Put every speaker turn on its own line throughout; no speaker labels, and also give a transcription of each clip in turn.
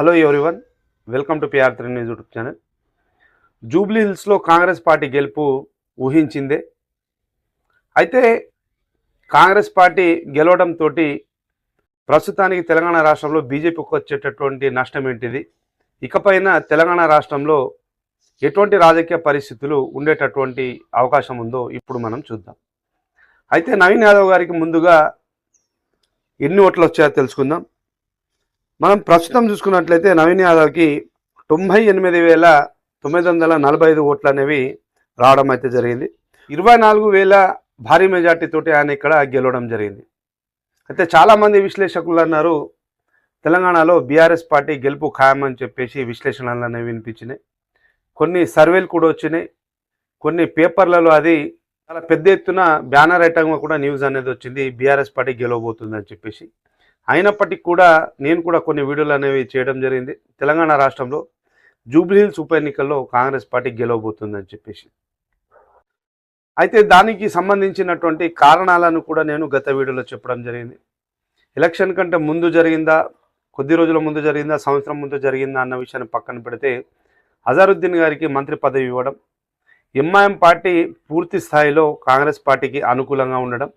Hello everyone welcome to PR three news YouTube channel Jubilee హిల్స్లో Congress party గెలుపు ఊహించిందే. అయితే Congress party గెలవడంతో ప్రస్తుతానికి తెలంగాణ రాష్ట్రంలో బీజేపీకి వచ్చేటటువంటి నష్టం ఏంటిది? ఇకపైన తెలంగాణ రాష్ట్రంలో ఎటువంటి రాజకీయ పరిస్థితులు ఉండేటటువంటి అవకాశం ఉందో ఇప్పుడు మనం చూద్దాం. అయితే నవీన్ యాదవ్ గారికి ముందుగా ఎన్ని ఓట్లు వచ్చాయో తెలుసుకుందాం. మనం ప్రస్తుతం చూసుకున్నట్లయితే నవీన్ యాదవ్కి తొంభై ఎనిమిది వేల తొమ్మిది వందల నలభై ఐదు ఓట్లు అనేవి రావడం అయితే జరిగింది. ఇరవై నాలుగు వేల భారీ మెజార్టీతోటి ఆయన ఇక్కడ గెలవడం జరిగింది. అయితే చాలామంది విశ్లేషకులు అన్నారు తెలంగాణలో బీఆర్ఎస్ పార్టీ గెలుపు ఖాయమని చెప్పేసి విశ్లేషణలు అనేవి వినిపించినాయి. కొన్ని సర్వేలు కూడా వచ్చినాయి. కొన్ని పేపర్లలో అది చాలా పెద్ద ఎత్తున బ్యానర్ ఐటంగా కూడా న్యూస్ అనేది వచ్చింది బీఆర్ఎస్ పార్టీ గెలవబోతుందని చెప్పేసి. అయినప్పటికీ కూడా నేను కూడా కొన్ని వీడియోలు అనేవి చేయడం జరిగింది. తెలంగాణ రాష్ట్రంలో జూబ్లీహిల్స్ ఉప ఎన్నికల్లో కాంగ్రెస్ పార్టీ గెలవబోతుందని చెప్పేసి. అయితే దానికి సంబంధించినటువంటి కారణాలను కూడా నేను గత వీడియోలో చెప్పడం జరిగింది. ఎలక్షన్ కంటే ముందు జరిగిందా కొద్ది రోజుల ముందు జరిగిందా సంవత్సరం ముందు జరిగిందా అన్న విషయాన్ని పక్కన పెడితే అజారుద్దీన్ గారికి మంత్రి పదవి ఇవ్వడం ఎంఐఎం పార్టీ పూర్తి స్థాయిలో కాంగ్రెస్ పార్టీకి అనుకూలంగా ఉండడం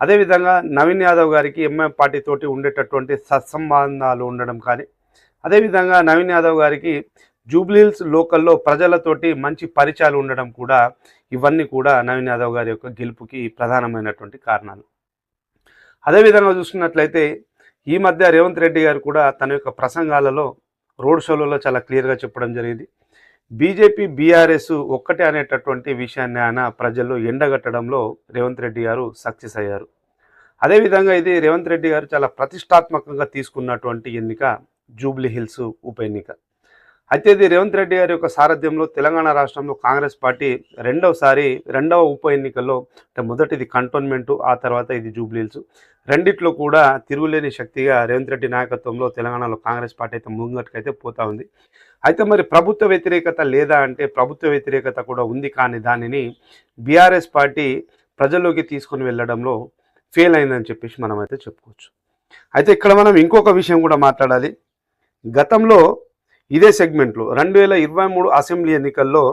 అదేవిధంగా నవీన్ యాదవ్ గారికి ఎంఐఎం పార్టీతోటి ఉండేటటువంటి సత్సంబంధాలు ఉండడం కానీ అదేవిధంగా నవీన్ యాదవ్ గారికి జూబ్లీహిల్స్ లోకల్లో ప్రజలతోటి మంచి పరిచయాలు ఉండడం కూడా ఇవన్నీ కూడా నవీన్ యాదవ్ గారి యొక్క గెలుపుకి ప్రధానమైనటువంటి కారణాలు. అదేవిధంగా చూసుకున్నట్లయితే ఈ మధ్య రేవంత్ రెడ్డి గారు కూడా తన యొక్క ప్రసంగాలలో రోడ్ షోలలో చాలా క్లియర్గా చెప్పడం జరిగింది. బీజేపీ బీఆర్ఎస్ ఒక్కటే అనేటటువంటి విషయాన్ని ఆయన ప్రజల్లో ఎండగట్టడంలో రేవంత్ రెడ్డి గారు సక్సెస్ అయ్యారు. అదేవిధంగా ఇది రేవంత్ రెడ్డి గారు చాలా ప్రతిష్టాత్మకంగా తీసుకున్నటువంటి ఎన్నిక జూబ్లీ హిల్స్ ఉప ఎన్నిక. అయితే ఇది రేవంత్ రెడ్డి గారి యొక్క సారథ్యంలో తెలంగాణ రాష్ట్రంలో కాంగ్రెస్ పార్టీ రెండవసారి రెండవ ఉప ఎన్నికల్లో అంటే మొదటిది కంటోన్మెంటు ఆ తర్వాత ఇది జూబ్లీ హిల్స్. రెండిట్లో కూడా తిరుగులేని శక్తిగా రేవంత్ రెడ్డి నాయకత్వంలో తెలంగాణలో కాంగ్రెస్ పార్టీ అయితే ముంగట్టుకైతే పోతా ఉంది. అయితే మరి ప్రభుత్వ వ్యతిరేకత లేదా అంటే ప్రభుత్వ వ్యతిరేకత కూడా ఉంది కానీ దానిని బీఆర్ఎస్ పార్టీ ప్రజల్లోకి తీసుకొని వెళ్ళడంలో ఫెయిల్ అయిందని చెప్పేసి మనం అయితే చెప్పుకోవచ్చు. అయితే ఇక్కడ మనం ఇంకొక విషయం కూడా మాట్లాడాలి. గతంలో ఇదే సెగ్మెంట్లో రెండు వేల ఇరవై మూడు అసెంబ్లీ ఎన్నికల్లో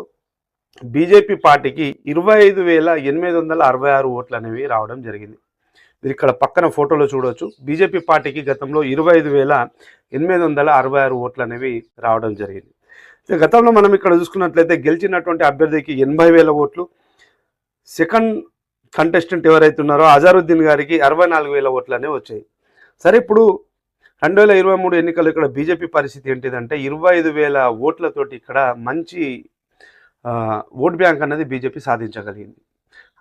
బీజేపీ పార్టీకి ఇరవై ఐదు వేల ఎనిమిది వందల అరవై ఆరు ఓట్లు అనేవి రావడం జరిగింది. మీరు ఇక్కడ పక్కన ఫోటోలో చూడవచ్చు బీజేపీ పార్టీకి గతంలో ఇరవై ఐదు వేల ఎనిమిది వందల అరవై ఆరు ఓట్లు అనేవి రావడం జరిగింది. గతంలో మనం ఇక్కడ చూసుకున్నట్లయితే గెలిచినటువంటి అభ్యర్థికి ఎనభై వేల ఓట్లు. సెకండ్ కంటెస్టెంట్ ఎవరైతే ఉన్నారో అజారుద్దీన్ గారికి అరవై నాలుగు వేల ఓట్లు అనేవి వచ్చాయి. సరే ఇప్పుడు రెండు వేల ఇరవై మూడు ఎన్నికలు ఇక్కడ బీజేపీ పరిస్థితి ఏంటిదంటే ఇరవై ఐదు వేల ఓట్లతోటి ఇక్కడ మంచి ఓట్ బ్యాంక్ అనేది బీజేపీ సాధించగలిగింది.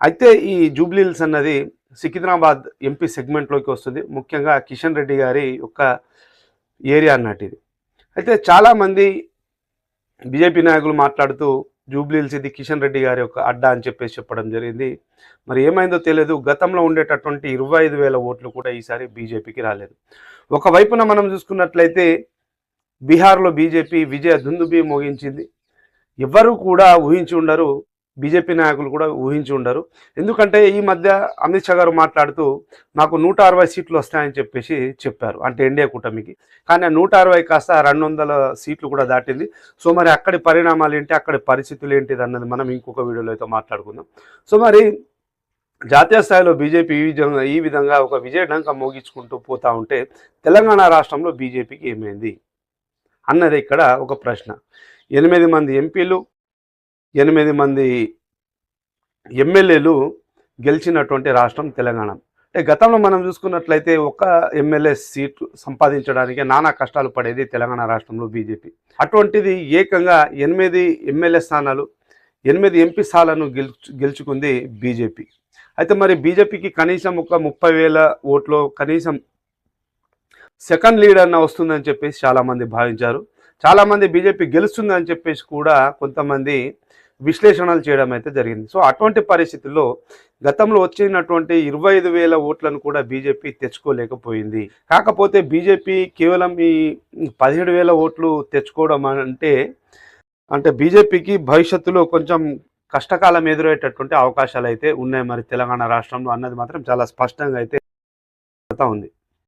అయితే ఈ జూబ్లీల్స్ అన్నది సికింద్రాబాద్ ఎంపీ సెగ్మెంట్లోకి వస్తుంది. ముఖ్యంగా కిషన్ రెడ్డి గారి యొక్క ఏరియా అన్నట్టు ఇది. అయితే చాలామంది బీజేపీ నాయకులు మాట్లాడుతూ జూబ్లీల్స్ ఇది కిషన్ రెడ్డి గారి యొక్క అడ్డా అని చెప్పేసి చెప్పడం జరిగింది. మరి ఏమైందో తెలియదు. గతంలో ఉండేటటువంటి ఇరవై ఐదు వేల ఓట్లు కూడా ఈసారి బీజేపీకి రాలేదు. ఒకవైపున మనం చూసుకున్నట్లయితే బీహార్లో బీజేపీ విజయ దుందుబి మోగించింది. ఎవ్వరూ కూడా ఊహించి ఉండరు. బీజేపీ నాయకులు కూడా ఊహించి ఉండరు. ఎందుకంటే ఈ మధ్య అమిత్ షా గారు మాట్లాడుతూ నాకు నూట అరవై సీట్లు వస్తాయని చెప్పేసి చెప్పారు. అంటే ఎన్డీఏ కూటమికి. కానీ ఆ నూట అరవై కాస్త రెండు వందల సీట్లు కూడా దాటింది. సో మరి అక్కడి పరిణామాలు ఏంటి అక్కడి పరిస్థితులు ఏంటిది అన్నది మనం ఇంకొక వీడియోలో అయితే మాట్లాడుకుందాం. సో మరి జాతీయ స్థాయిలో బీజేపీ ఈ విధంగా ఈ విధంగా ఒక విజయడంక మోగించుకుంటూ పోతా ఉంటే తెలంగాణ రాష్ట్రంలో బీజేపీకి ఏమైంది? అన్నది ఇక్కడ ఒక ప్రశ్న. ఎనిమిది మంది ఎంపీలు ఎనిమిది మంది ఎమ్మెల్యేలు గెలిచినటువంటి రాష్ట్రం తెలంగాణ. అంటే గతంలో మనం చూసుకున్నట్లయితే ఒక ఎమ్మెల్యే సీటు సంపాదించడానికి నానా కష్టాలు పడేది తెలంగాణ రాష్ట్రంలో బీజేపీ. అటువంటిది ఏకంగా ఎనిమిది ఎమ్మెల్యే స్థానాలు ఎనిమిది ఎంపీ స్థానాలను గెలుచు గెలుచుకుంది బీజేపీ. అయితే మరి బీజేపీకి కనీసం ఒక ముప్పై వేల ఓట్లు కనీసం సెకండ్ లీడ్ అన్న వస్తుందని చెప్పేసి చాలామంది భావించారు. చాలామంది బీజేపీ గెలుస్తుందని చెప్పేసి కూడా కొంతమంది విశ్లేషణలు చేయడం అయితే జరిగింది. సో అటువంటి పరిస్థితుల్లో గతంలో వచ్చినటువంటి ఇరవై ఐదు వేల ఓట్లను కూడా బీజేపీ తెచ్చుకోలేకపోయింది. కాకపోతే బీజేపీ కేవలం ఈ పదిహేడు వేల ఓట్లు తెచ్చుకోవడం అంటే అంటే బీజేపీకి భవిష్యత్తులో కొంచెం కష్టకాలం ఎదురయ్యేటటువంటి అవకాశాలు అయితే ఉన్నాయి. మరి తెలంగాణ రాష్ట్రంలో అన్నది మాత్రం చాలా స్పష్టంగా అయితే ఉంది.